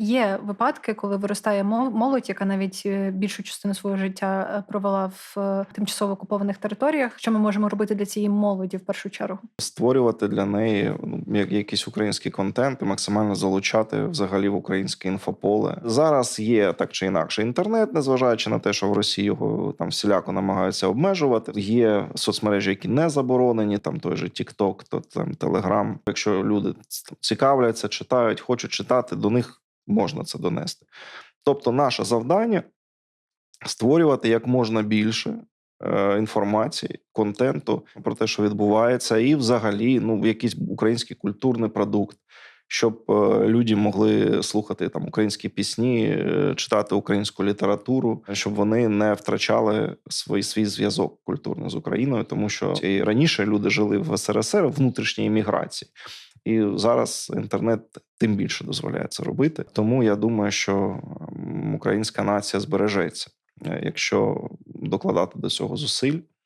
Є випадки, коли виростає мол- молодь, яка навіть е, більшу частину свого життя е, провела в е, тимчасово окупованих територіях. Що ми можемо робити для цієї молоді в першу чергу? створювати для неї ну, як якийсь український контент і максимально залучати взагалі в українське інфополе. Зараз є так чи інакше інтернет, незважаючи на те, що в Росії його там всіляко намагаються обмежувати. Є соцмережі, які не заборонені, там той же TikTok, то там Telegram. Якщо люди цікавляться, читають, хочуть читати, до них можна це донести. Тобто, наше завдання створювати як можна більше е, інформації, контенту про те, що відбувається, і взагалі ну, якийсь український культурний продукт, щоб е, люди могли слухати там українські пісні, е, читати українську літературу, щоб вони не втрачали свій, свій зв'язок культурний з Україною, тому що і раніше люди жили в СРСР внутрішній еміграції. І зараз інтернет тим більше дозволяє це робити. Тому я думаю, що українська нація збережеться, е, якщо докладати до цього зусиль